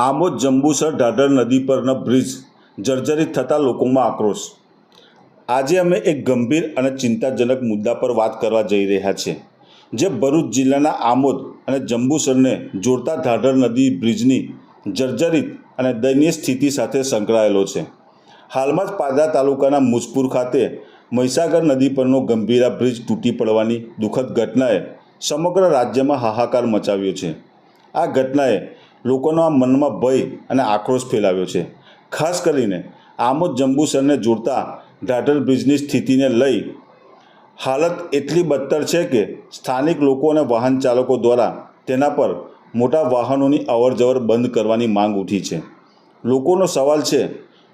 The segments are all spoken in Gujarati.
આમોદ જંબુસર ઢાઢર નદી પરનો બ્રિજ જર્જરિત થતાં લોકોમાં આક્રોશ. આજે અમે એક ગંભીર અને ચિંતાજનક મુદ્દા પર વાત કરવા જઈ રહ્યા છે જે ભરૂચ જિલ્લાના આમોદ અને જંબુસરને જોડતા ઢાઢર નદી બ્રિજની જર્જરિત અને દયનીય સ્થિતિ સાથે સંકળાયેલો છે. હાલમાં જ પાદરા તાલુકાના મુજપુર ખાતે મહીસાગર નદી પરનો ગંભીરા બ્રિજ તૂટી પડવાની દુઃખદ ઘટનાએ સમગ્ર રાજ્યમાં હાહાકાર મચાવ્યો છે. આ ઘટનાએ લોકોના મનમાં ભય અને આક્રોશ ફેલાવ્યો છે. ખાસ કરીને આમોદ જંબુસરને જોડતા ઢાઢલ બ્રિજની સ્થિતિને લઈ હાલત એટલી બદતર છે કે સ્થાનિક લોકો અને વાહન ચાલકો દ્વારા તેના પર મોટા વાહનોની અવરજવર બંધ કરવાની માંગ ઉઠી છે. લોકોનો સવાલ છે,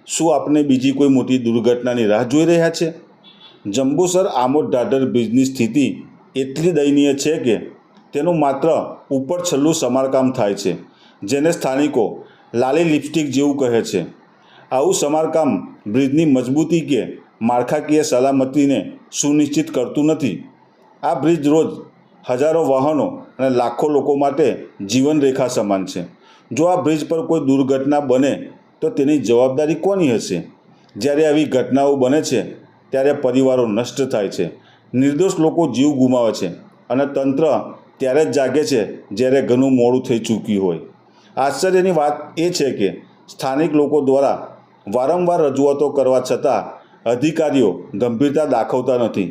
શું આપણે બીજી કોઈ મોટી દુર્ઘટનાની રાહ જોઈ રહ્યા છે? જંબુસર આમોદ ઢાઢર બ્રિજની સ્થિતિ એટલી દયનીય છે કે તેનું માત્ર ઉપર છેલ્લું સમારકામ થાય છે. જેને સ્થાનિકો લાલી લિપસ્ટિક જેવું કહે છે. આવું સમારકામ બ્રિજની મજબૂતી કે માળખાકીય સલામતીને સુનિશ્ચિત કરતું નથી. આ બ્રિજ રોજ હજારો વાહનો અને લાખો લોકો માટે જીવનરેખા સમાન છે. જો આ બ્રિજ પર કોઈ દુર્ઘટના બને, તો તેની જવાબદારી કોની હશે? જ્યારે આવી ઘટનાઓ બને છે, ત્યારે પરિવારો નષ્ટ થાય છે. નિર્દોષ લોકો જીવ ગુમાવે છે અને તંત્ર ત્યારે જ જાગે છે, જ્યારે ઘણું મોડું થઈ ચૂક્યું હોય. આશ્ચર્યની વાત એ છે કે સ્થાનિક લોકો દ્વારા વારંવાર રજૂઆતો કરવા છતાં અધિકારીઓ ગંભીરતા દાખવતા નથી.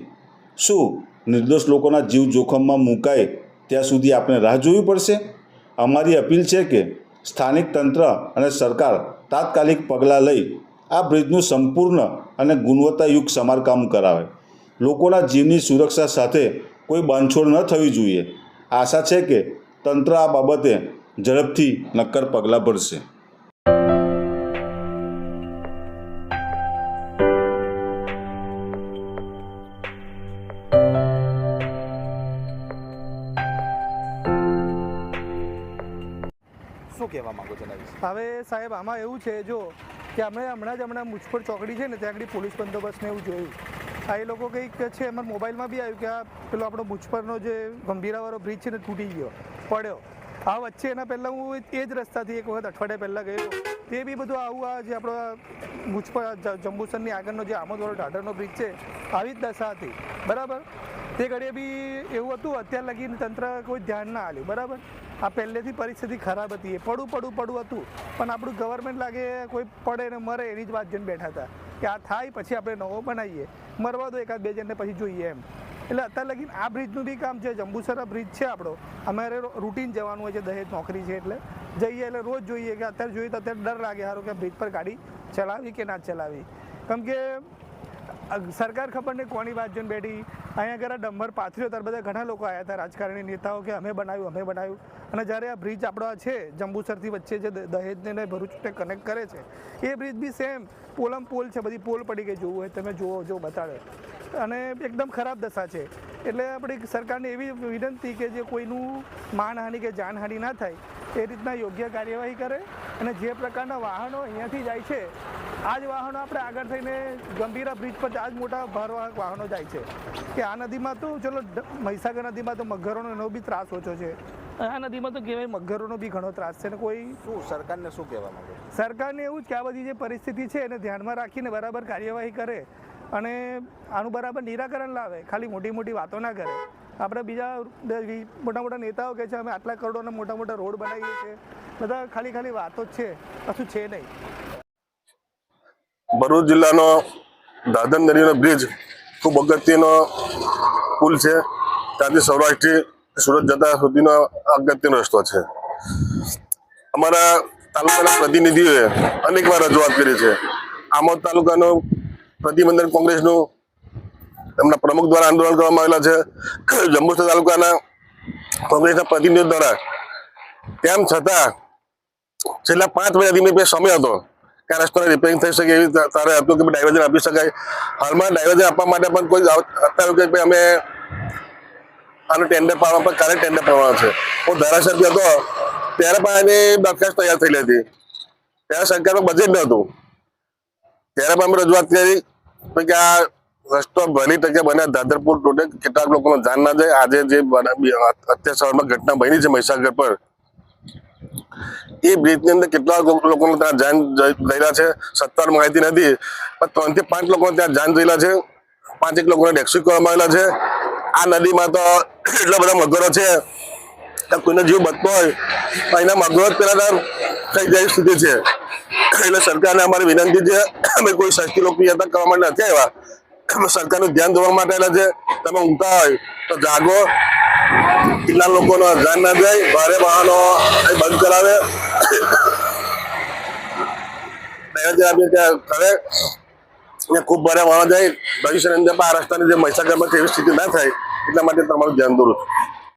શું નિર્દોષ લોકોના જીવ જોખમમાં મુકાય ત્યાં સુધી આપણે રાહ જોવી પડશે? અમારી અપીલ છે કે સ્થાનિક તંત્ર અને સરકાર તાત્કાલિક પગલાં લઈ આ બ્રિજનું સંપૂર્ણ અને ગુણવત્તાયુક્ત સમારકામ કરાવે. લોકોના જીવની સુરક્ષા સાથે કોઈ બાંધછોડ ન થવી જોઈએ. આશા છે કે તંત્ર આ બાબતે ઝડપથી નક્કર પગલાં ભરશે. શું કહેવા માંગો છો હવે સાહેબ આમાં એવું છે જો કે અમે હમણાં જ હમણાં મુજપુર ચોકડી છે ને ત્યાં આગળ પોલીસ બંદોબસ્ત એવું જોયું. આ એ લોકો કંઈક છે એમાં મોબાઈલમાં બી આવ્યું કે આ પેલો આપણો મુજપરનો જે ગંભીરાવાળો બ્રિજ છે ને તૂટી ગયો પડ્યો. આ વચ્ચે એના પહેલાં હું એ જ રસ્તાથી એક વખત અઠવાડિયા પહેલાં ગયો. તે બી બધું આવું આ જે આપણો આ જંબુસરની આગળનો જે આમોદવાળો ઢાઢરનો બ્રિજ છે, આવી જ દશા હતી. બરાબર? તે ઘડીએ બી એવું હતું, અત્યાર લગીને તંત્ર કોઈ ધ્યાન ના આલ્યું બરાબર? આ પહેલેથી પરિસ્થિતિ ખરાબ હતી. એ પડું પડું પડું હતું. પણ આપણું ગવર્મેન્ટ લાગે કોઈ પડે ને મરે એની જ વાત જોઈને બેઠા હતા. કે આ થાય, પછી આપણે નવો બનાવીએ. મરવા દો એકાદ બે જણને, પછી જોઈએ એમ. એટલે અત્યારે લગીને આ બ્રિજનું બી કામ છે, જંબુસરા બ્રિજ છે આપણો. અમારે રૂટીન જવાનું હોય છે, દહેજ નોકરી છે એટલે. જઈએ એટલે રોજ જોઈએ કે અત્યારે જોઈએ તો અત્યારે ડર લાગે સારું કે બ્રિજ પર ગાડી ચલાવી કે ના ચલાવી. કેમ કે સરકાર ખબર નહીં કોની વાત બેઠી. અહીંયા આગળ ડંબર પાથર્યો, ત્યારે બધા ઘણા લોકો આવ્યા હતા, રાજકારણી નેતાઓ કે અમે બનાવ્યું અમે બનાવ્યું. અને જ્યારે આ બ્રિજ આપણો છે, જંબુસરથી વચ્ચે જે દહેજને ભરૂચને કનેક્ટ કરે છે, એ બ્રિજ બી સેમ પોલમ પોલ છે, બધી પોલ પડી ગઈ, જોવું હોય તમે જુઓ, જો બતાડે. અને એકદમ ખરાબ દશા છે. એટલે આપણી સરકારને એવી વિનંતી કે જે કોઈનું માનહાનિ કે જાનહાનિ ના થાય એ રીતના યોગ્ય કાર્યવાહી કરે અને જે પ્રકારના વાહનો અહીંયાથી જાય છે આ જ વાહનો આપણે આગળ થઈને ગંભીરા બ્રિજ પર આ જ મોટા ભારવાહક વાહનો જાય છે. કે આ નદીમાં તો ચલો મહીસાગર નદીમાં તો મગરોનો એનો બી ત્રાસ ઓછો છે. આ નદીમાં તો કહેવાય મગરોનો બી ઘણો ત્રાસ છે ને કોઈ શું સરકારને શું કહેવા માંગે સરકારને એવું જ કે આ બધી જે પરિસ્થિતિ છે એને ધ્યાનમાં રાખીને બરાબર કાર્યવાહી કરે. અને આનું બરાબર નિરાકરણ લાવે, ખાલી મોટી મોટી વાતો ના કરે. આપણે બીજા મોટા મોટા નેતાઓ કહે છે, અમે આટલા કરોડોના મોટા મોટા રોડ બનાવીએ છીએ. બધા ખાલી ખાલી વાતો જ છે, કશું છે નહીં. ભરૂચ જિલ્લાનો દાદર નદીનો બ્રિજ ખૂબ અગત્યનો પુલ છે. ત્યાંથી સૌરાષ્ટ્રથી સુરત જતા સુધીનો અગત્યનો રસ્તો છે. અમારા તાલુકાના પ્રતિનિધિઓએ અનેક વાર રજૂઆત કરી છે. આમોદ તાલુકાનો પ્રતિબંધન કોંગ્રેસનું એમના પ્રમુખ દ્વારા આંદોલન કરવામાં આવેલા છે. જંબુસર તાલુકાના કોંગ્રેસના પ્રતિનિધિઓ દ્વારા. તેમ છતાં, છેલ્લા પાંચ મહિનાથી મેં સમય હતો કે રસ્તાને રિપેરિંગ થઈ શકે એવી તારે હતું કે ડાયવર્જન આપી શકાય. હાલમાં ડાયવર્જન આપવા માટે પણ કોઈ અત્યારે કે ભાઈ અમે આનું ટેન્ડર પાડવા પણ કાલે ટેન્ડર પાડવાનો છે. હું ધારાસભ્ય હતો, ત્યારે પણ આની દરખાસ્ત તૈયાર થયેલી હતી. ત્યારે સરકારમાં બજેટ નહોતું. ત્યારે પણ અમે રજૂઆત કરી તો કે આ રસ્તો કેટલાક લોકોનો લોકોને ત્યાં જાન ગયેલા છે, સત્તાવાર માહિતી નથી. પણ ત્રણથી પાંચ લોકો ત્યાં જાન ગયેલા છે. પાંચેક લોકોને રેસ્ક્યુ કરવામાં આવેલા છે. આ નદીમાં તો એટલા બધા મગરો છે. કોઈનો જીવ બચતો હોય એના મગરો જ પેલા થઈ જાય સ્થિતિ છે. એટલે સરકારને અમારી વિનંતી છે, અમે કોઈ સસ્તી લોકપ્રિયતા કરવા માટે નથી આવ્યા. સરકારનું ધ્યાન દોરવા માટે આવેલા છે. તમે ઊંઘતા હોય તો જાગો. કેટલા લોકોનો ધ્યાન ના જાય, ભારે વાહનો બંધ કરાવે. ત્યાં કરે ખૂબ ભારે વાહનો જાય. ભવિષ્યની અંદર આ રસ્તાની જે મહિસાગરમાં એવી સ્થિતિ ના થાય, એટલા માટે તમારું ધ્યાન દોરું છું.